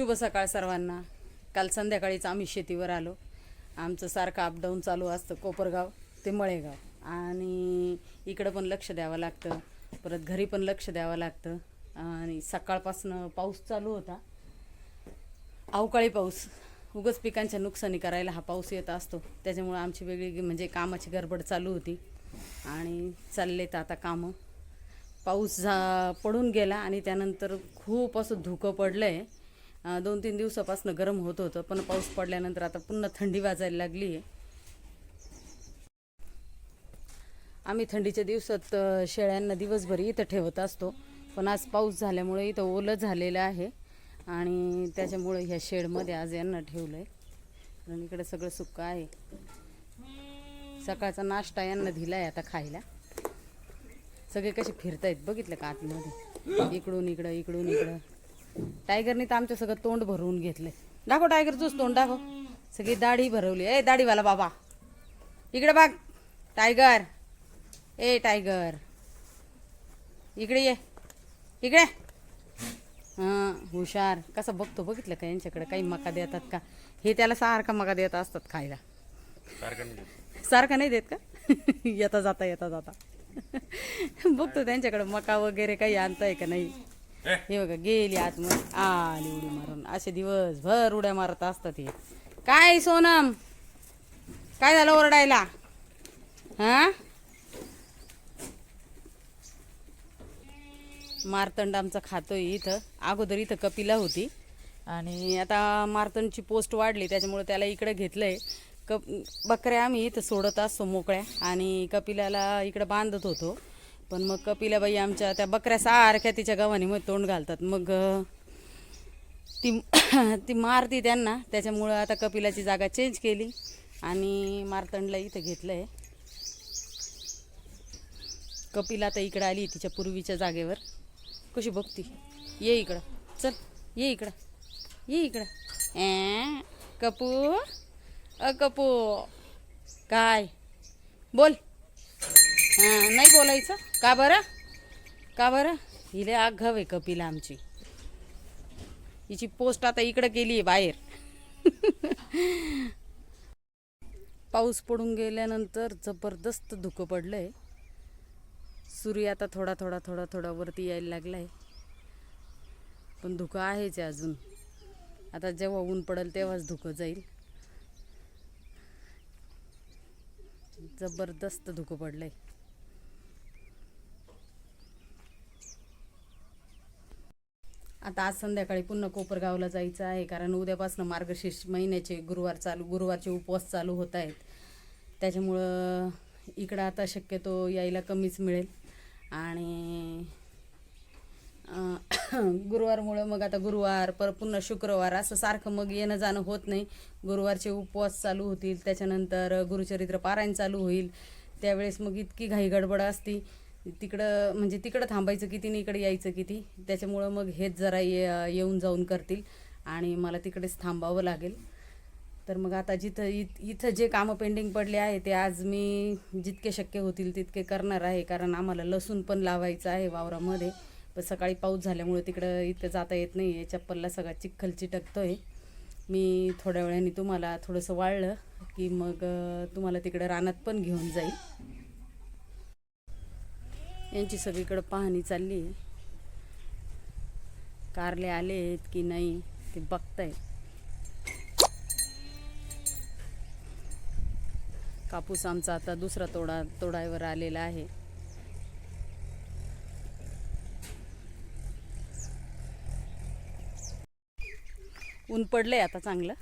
शुभ सकाळ सर्वांना. काल संध्याकाळीच आम्ही शेतीवर आलो. आमचं सारखं अपडाऊन चालू असतं कोपरगाव ते मळेगाव. आणि इकडं पण लक्ष द्यावं लागतं. परत घरी पण लक्ष द्यावं लागतं. आणि सकाळपासनं पाऊस चालू होता. अवकाळी पाऊस. उगच पिकांच्या नुकसानी करायला हा पाऊस येत असतो. त्याच्यामुळं आमची वेगळी म्हणजे कामाची गडबड चालू होती. आणि चाललेत आता कामं. पाऊस झा पडून गेला आणि त्यानंतर खूप असं धुकं पडलं आहे दोन तीन दिवसापासून गरम होत होतं. पण पाऊस पडल्यानंतर आता पुन्हा थंडी वाजायला लागली आहे. आम्ही थंडीच्या दिवसात शेळ्यांना दिवसभर इथं ठेवत असतो. पण आज पाऊस झाल्यामुळे इथं ओलं झालेलं आहे. आणि त्याच्यामुळे ह्या शेडमध्ये आज यांना ठेवलं आहे कारण इकडे सगळं सुक्क आहे. सकाळचा नाश्ता यांना दिला आहे आता खायला. सगळे कसे फिरतायत बघितलं का आतमध्ये? इकडून इकडं इकडून इकडं. टायगरने तर आमचं सगळं तोंड भरवून घेतलंय. दाखव टायगर तूच तोंड दाखव. सगळी दाढी भरवली. ए दाढीवाला बाबा. इकडे बघ. टायगर ए टायगर इकडे ये. इकडे. हां हुशार. कसा बघतो बघितलं का यांच्याकडे? काही मका देतात का? हे त्याला सारखा मका देत असतात खायला. सारखा नाही देत का? येता जाता येता जाता. बघतो त्यांच्याकडे मका वगैरे काही आणताय का नाही? हे बघा गेली आतमध्ये. आली उडी मारून. असे दिवसभर उड्या मारत असतात हे. काय सोनम? काय झालं ओरडायला? हा? मारतंड आमचा खातोय इथं. अगोदर इथं कपिला होती. आणि आता मारतंडची पोस्ट वाढली त्याच्यामुळे त्याला इकडे घेतलंय. कप बकऱ्या आम्ही इथं सोडत असतो मोकळ्या. आणि कपिलाला इकडं बांधत होतो. पण मग कपिलाबाई आमच्या त्या बकऱ्या सारख्या तिच्या गव्हाणी मग तोंड घालतात. मग ती ती मारती त्यांना. त्याच्यामुळं आता कपिलाची जागा चेंज केली आणि मारतंडला इथं घेतलं आहे कपिला आता इकडं आली तिच्या पूर्वीच्या जागेवर. कशी बघती? ये इकडं. चल ये इकडं. ये इकडं. ए कपू. अ कपू. काय? बोल. हां नाही बोलायचं? का बरं? का बरं? हिले आघव आहे कपिला आमची. हिची पोस्ट आता इकडं गेली आहे बाहेर. पाऊस पडून गेल्यानंतर जबरदस्त धुकं पडलं आहे सूर्य आता थोडा थोडा थोडा थोडा वरती यायला लागला आहे पण धुकं आहेच आहे अजून. आता जेव्हा ऊन पडेल तेव्हाच धुकं जाईल. जबरदस्त धुकं पडलं आहे आता आज संध्याकाळी पुन्हा कोपरगावला जायचं आहे कारण उद्यापासून मार्गशीर्ष महिन्याचे गुरुवार चालू गुरुवारचे उपवास चालू होत आहेत. त्याच्यामुळं इकडं आता शक्यतो यायला कमीच मिळेल. आणि गुरुवारमुळं मग आता गुरुवार पर पुन्हा शुक्रवार असं सारखं मग येणं जाणं होत नाही. गुरुवारचे उपवास चालू होतील त्याच्यानंतर गुरुचरित्र पारायण चालू होईल. त्यावेळेस मग इतकी घाई गडबड असती. तिकडं म्हणजे तिकडं थांबायचं किती आणि इकडे यायचं किती त्याच्यामुळं मग हेच जरा ये येऊन जाऊन करतील आणि मला तिकडेच थांबावं लागेल. तर मग आता जिथं इत इथं जे कामं पेंडिंग पडले आहे ते आज मी जितके शक्य होतील तितके करणार आहे. कारण आम्हाला लसूण पण लावायचं आहे वावरामध्ये. पण सकाळी पाऊस झाल्यामुळे तिकडं इथं जाता येत नाही. आहे चप्पलला सगळा चिखल चिटकतो आहे मी थोड्या वेळाने तुम्हाला थोडंसं वाळलं की मग तुम्हाला तिकडं रानात पण घेऊन जाईल. यांची सगळीकडं पाहणी चालली आहे. कारले आले आहेत की नाही ते बघताय कापूस आमचा आता दुसरा तोडा तोडायवर आलेला आहे. ऊन पडलंय आता चांगलं.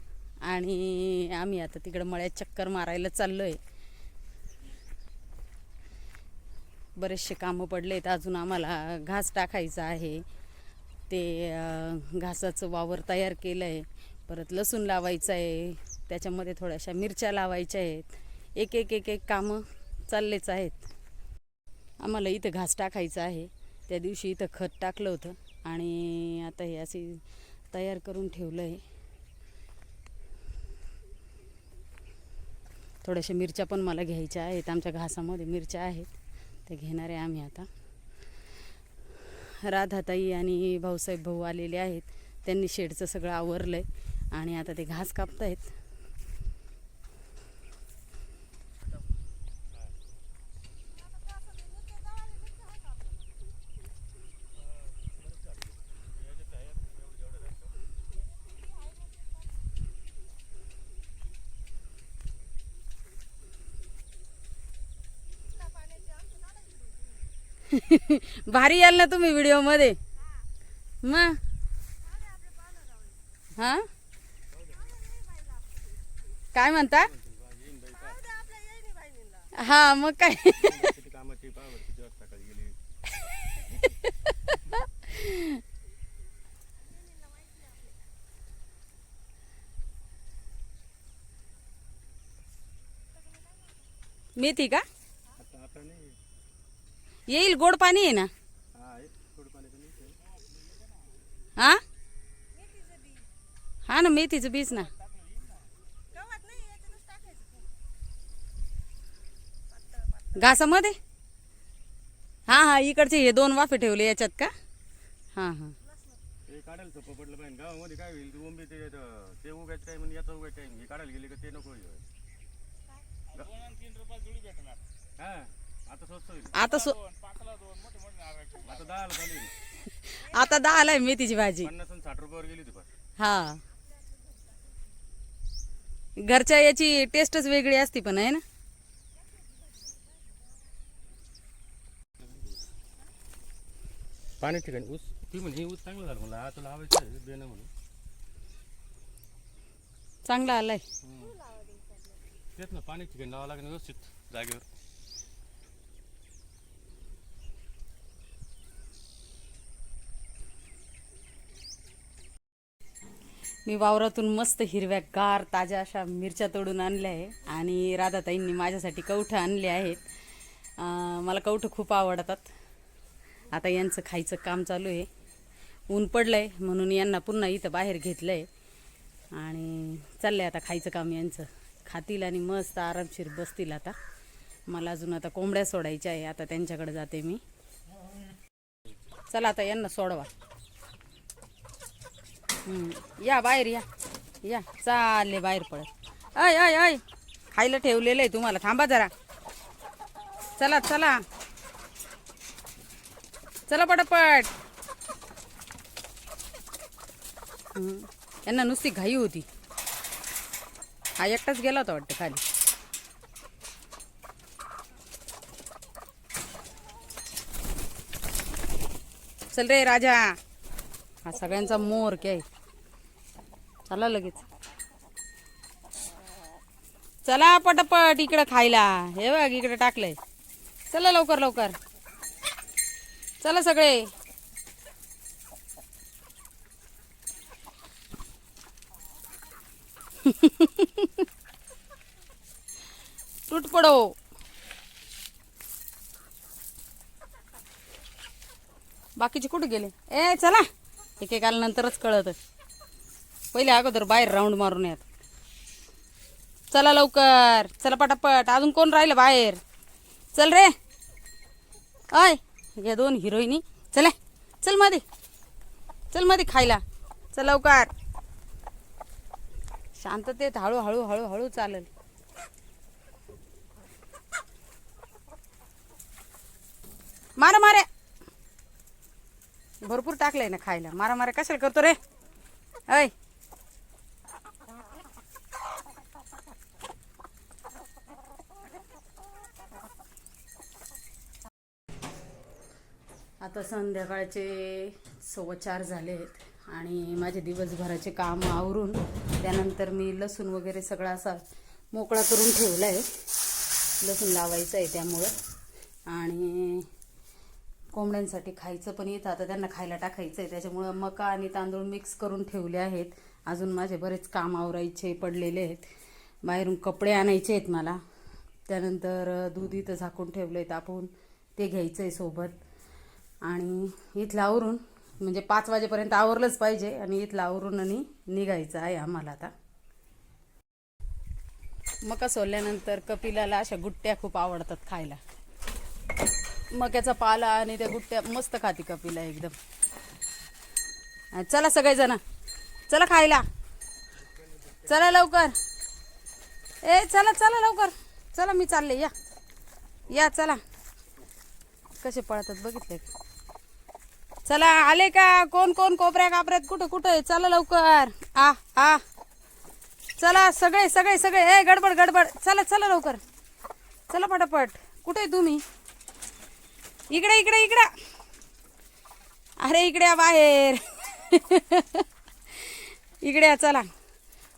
आणि आम्ही आता तिकडं मळ्यात चक्कर मारायला चाललोय. बरेचसे कामं पडले आहेत अजून आम्हाला घास टाकायचा आहे. ते घासाचं वावर तयार केलं आहे परत लसूण लावायचं आहे त्याच्यामध्ये थोड्याशा मिरच्या लावायच्या आहेत. एक एक एक एक कामं चाललेच आहेत. आम्हाला इथं घास टाकायचा आहे. त्या दिवशी इथं खत टाकलं होतं. आणि आता हे असे तयार करून ठेवलं आहे थोड्याशा मिरच्या पण मला घ्यायच्या आहेत. आमच्या घासामध्ये मिरच्या आहेत. ते घेणार आहे आम्ही आता. राधाताई आणि भाऊसाहेब भाऊ आलेले आहेत. त्यांनी शेडचं सगळं आवरलं आहे आणि आता ते घास कापत आहेत भारी याल ना तुम्ही व्हिडिओमध्ये. मग? हा? काय म्हणता? हा मग काय? मी ती मेथी का? येईल गोड पाणी आहे ना? हा? हा हा ना मेथीचं बीज ना. घासामध्ये? हा हा इकडचे हे दोन वाफे ठेवले याच्यात का? हा हा. हे काढायला सोपं पडलं पाहिजे. गावामध्ये काय होईल ते ओंबी ते ते उगायचं टाइम आणि याचा उगायचं टाइम हे काढायला गेले का ते नको होईल. हा आता स्वस्त होईल. आता सो आता दहाला झाली. आता दहा आलाय मेथीची भाजी. पन्नास आणि साठ रुपयावर गेली ती पण. हा. घरच्या याची टेस्टच वेगळी असती पण आहे ना? पाणी ठिकाणी ऊस. ती म्हणजे ऊस चांगलं झालं मला आता लावायचं आहे, बेणं म्हणून. चांगला आलाय. तेच ना पाणी ठिकाणी लावावं लागेल व्यवस्थित जागेवर. मी वावरातून मस्त हिरव्या गार ताज्या अशा मिरच्या तोडून आणल्या आहे. आणि राधाताईंनी माझ्यासाठी कवठं आणले आहेत. मला कवठं खूप आवडतात. आता यांचं खायचं काम चालू आहे. ऊन पडलं आहे म्हणून यांना पुन्हा इथं बाहेर घेतलं आहे आणि चाललं आहे आता खायचं काम यांचं. खातील आणि मस्त आरामशीर बसतील आता. मला अजून आता कोंबड्या सोडायच्या आहे. आता त्यांच्याकडे जाते मी. चला आता यांना सोडवा. या बाहेर या. या. चालले बाहेर पडत अय अय अय खायला ठेवलेलं आहे तुम्हाला. थांबा जरा. चला चला. चला पटापट. यांना नुसती घाई होती. हा एकटाच गेला होता वाटतं खाली. चल रे राजा. हा सगळ्यांचा मोर काय चला लगेच. चला पटापट इकडं खायला. हे बघ इकडे टाकलंय. चला लवकर लवकर. चला सगळे. टूट पडो. बाकीचे कुठे गेले? ए चला. एकेकाला नंतरच कळत. पहिले अगोदर बाहेर राऊंड मारून येत. चला लवकर. चला पटापट. अजून कोण राहिलं बाहेर? चल रे. अय या दोन हिरोईनी चला. चलमध्ये चलमध्ये खायला. चल लवकर. शांततेत हळूहळू हळूहळू चालेल. मारा मारे. भरपूर टाकलंय ना खायला. मारा मारा. कशाला करतो रे? ऐ. आता संध्याकाळचे सव्वा चार झाले आहेत आणि माझे दिवसभराचे काम आवरून त्यानंतर मी लसूण वगैरे सगळा असा मोकळा करून ठेवला आहे लसूण लावायचं आहे त्यामुळं. आणि कोंबड्यांसाठी खायचं पण येतं. आता त्यांना खायला टाकायचं आहे त्याच्यामुळं मका आणि तांदूळ मिक्स करून ठेवले आहेत. अजून माझे बरेच काम आवरायचे पडलेले आहेत. बाहेरून कपडे आणायचे आहेत मला. त्यानंतर दूध इथं झाकून ठेवलं आहे तापवून ते घ्यायचं आहे सोबत. आणि इथलं आवरून म्हणजे पाच वाजेपर्यंत आवरलंच पाहिजे आणि इथलं आवरून आणि निघायचं आहे आम्हाला आता. मका सोलल्यानंतर कपिलाला अशा गुट्ट्या खूप आवडतात खायला. मक्याचा पाला आणि त्या गुट्ट्या मस्त खाते कपिला एकदम. चला सगळेजण चला खायला. चला लवकर. ए चला चला लवकर. चला मी चालले या. या चला. कसे पळतात बघितले चला आले का? कोण कोण कोपऱ्या कापऱ्यात? कुठं कुठं? आहे चला लवकर. आ आ. चला सगळे सगळे सगळे. ए गडबड गडबड. चला चला लवकर. चला पटापट. कुठे आहे तुम्ही? इकडे इकडे इकडे. अरे इकडे या बाहेर. इकडे या चला.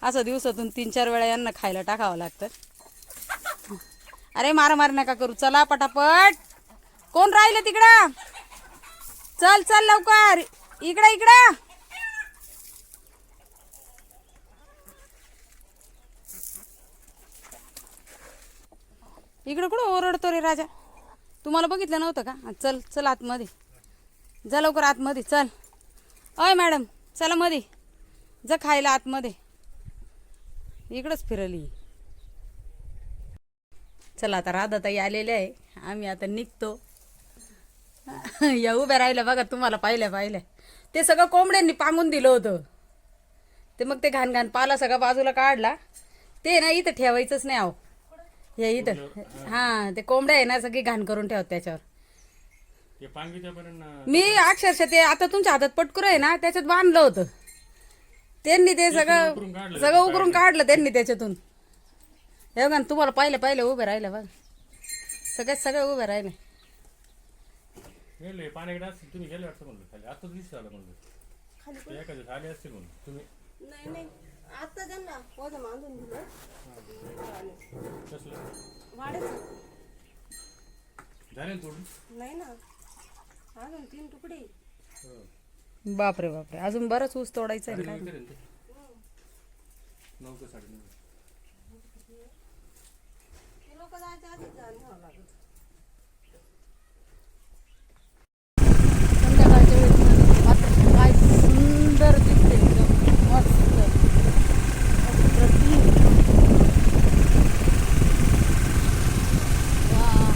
असं दिवसातून तीन चार वेळा यांना खायला टाकावं लागतं. अरे मारा मार नका करू. चला पटापट. कोण राहिलं तिकडं? चल चल लवकर. इकडं इकडं. इकडं कुठं ओरडतो रे राजा? तुम्हाला बघितलं नव्हतं का? चल चल आतमध्ये. जा लवकर आतमध्ये चल. अय मॅडम चला मध्ये जा खायला आतमध्ये. इकडंच फिरली. चला आता राधाताई आलेल्या आहे. आम्ही आता निघतो. या उभ्या राहिल्या बघा तुम्हाला पाहिल्या पाहिल्या. ते सगळं कोंबड्यांनी पांगून दिलं होतं. ते मग ते घाण घाण पाला सगळा बाजूला काढला. ते ना इथं ठेवायचंच नाही आहो हे इथं हां ते कोंबड्या आहे ना सगळी घाण करून ठेवत त्याच्यावर. मी अक्षरशः ते आता तुमच्या हातात पटकुर आहे ना त्याच्यात बांधलं होतं. त्यांनी ते सगळं सगळं उकरून काढलं त्यांनी त्याच्यातून. हे बघा तुम्हाला पाहिलं पाहिलं उभे राहिलं बघ. सगळे सगळे उभे राहिले गेले पाण्याकडे असतील तुम्ही गेले वाटतं म्हणलं खाली आता दिसत आलं म्हणलं. ते एखादे झाले असतील म्हणून तुम्ही. नाही नाही आता त्यांना वजन बांधून दिलं. कसलं? वाढायचं झाले ना तोडून? नाही ना. अजून तीन तुकडे. हो. बापरे बापरे. अजून बरंच ऊस तोडायचं आहे काय साडेनऊ करेन ते. नऊ का साडेनऊ ते लोक जायच्या आधीच घ्यावं लागत संध्याकाळच्या वेळेस मात्र काय सुंदर दिसते एकदम मस्त अप्रतिम. वा.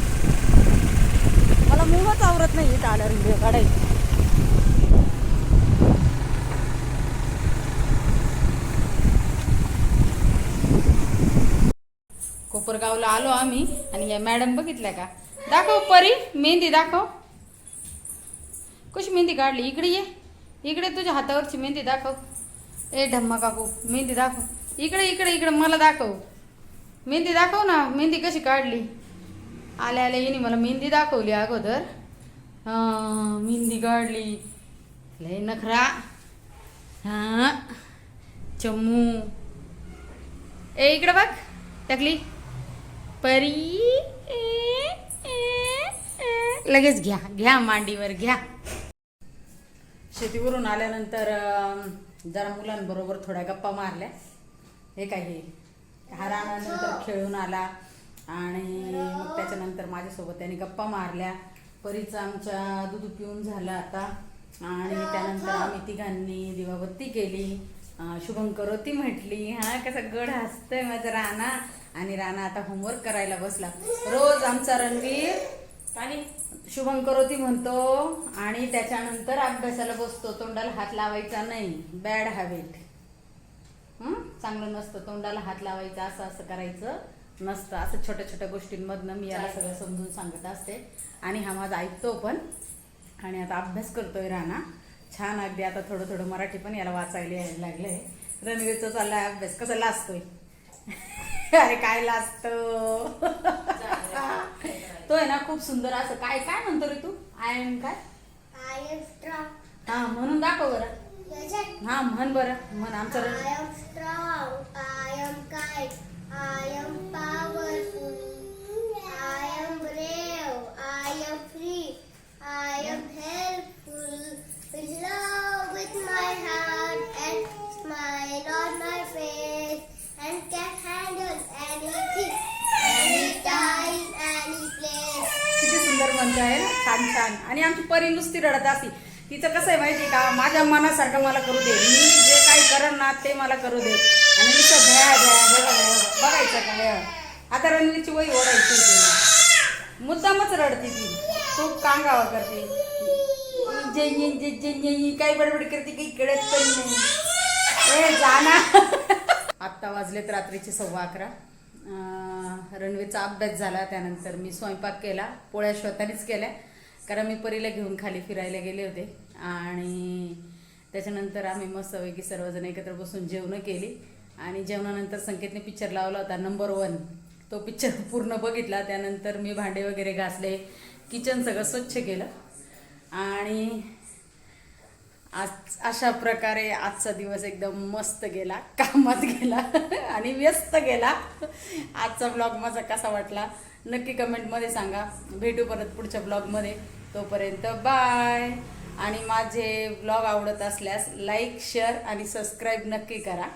मला आवरत नाही इथं आल्यावर व्हिडिओ काढायची कोपरगावला आलो आम्ही आणि या मॅडम बघितल्या का? दाखव परी मेहंदी दाखव. कशी मेहंदी काढली? इकडे ये. इकडे तुझ्या हातावरची मेहंदी दाखव. ए ढम्मा काकू मेहंदी दाखव. इकडे इकडे इकडे मला दाखव. मेहंदी दाखव ना मेहंदी कशी काढली? आल्या आल्या येणी मला मेहंदी दाखवली अगोदर. मेहंदी काढली. लय नखरा. हां चम्मू. ए इकडे बघ टाकली. परी ए, ए, ए. लगेच घ्या घ्या मांडीवर घ्या. शेतीवरून आल्यानंतर जरा मुलांबरोबर थोड्या गप्पा मारल्या. हे काही हे? खेळून आला आणि मग त्याच्यानंतर माझ्यासोबत त्याने गप्पा मारल्या. परीचं आमच्या दूध पिऊन झालं आता. आणि त्यानंतर आम्ही तिघांनी दिवाबत्ती केली. अं, शुभंकरोती म्हटली. हा कसा गड हसतोय माझा राणा. आणि राणा आता होमवर्क करायला बसला. रोज आमचा रणवीर पाणी शुभंकरोती म्हणतो. आणि त्याच्यानंतर अभ्यासाला बसतो. तोंडाला हात लावायचा नाही. बॅड हॅबिट चांगलं नसतं. तोंडाला हात लावायचा असं असं करायचं नसतं. असं छोट्या छोट्या गोष्टींमधनं मी याला सगळं समजून सांगत असते. आणि हा माझा ऐकतो पण. आणि आता अभ्यास करतोय राणा. छान अगदी आता थोडं थोडं मराठी पण याला वाचायला यायला लागलंय. रणवीरचा चाललाय अभ्यास. कसा लाजतोय? अरे काय लाजतो? तो आहे ना खूप सुंदर असं. काय काय म्हणतो रे तू? आय एम काय? I am strong. हा म्हणून दाखव बरं. हा म्हण बरं. म्हण आमचं I Rann- am strong. I am kind. I am छान आणि आमची परी नुसती रडत असती तिचं कसं आहे माहिती का? माझ्या मनासारखं मला करू दे. मी जे काही करण ना ते मला करू दे. आणि नुसतं भया बघायचं काय आता रणवीरची वही ओढायची मुद्दामच रडते ती. खूप कांगावा करते. जे जे जे जे बडबड करते काही कळत पण नाही. ए जाना. आत्ता वाजलेत रात्रीचे सव्वा अकरा. रणवीरचा अभ्यास झाला त्यानंतर मी स्वयंपाक केला पोळ्या स्वतःनीच केल्या. कारण मी परीला घेऊन खाली फिरायला गेले होते. आणि त्याच्यानंतर आम्ही मस्तपैकी सर्वजण एकत्र बसून जेवणं केली. आणि जेवणानंतर संकेतने पिक्चर लावला होता नंबर वन तो पिक्चर पूर्ण बघितला. त्यानंतर मी भांडे वगैरे घासले. किचन सगळं स्वच्छ केलं. आणि आज अशा प्रकारे आजचा दिवस एकदम मस्त गेला कामात गेला आणि व्यस्त गेला. आजचा ब्लॉग माझा कसा वाटला? नक्की कमेंटमध्ये सांगा. भेटू परत पुढच्या ब्लॉगमध्ये. तोपर्यंत बाय. आणि माझे ब्लॉग आवडत असल्यास लाईक शेअर आणि सबस्क्राईब नक्की करा.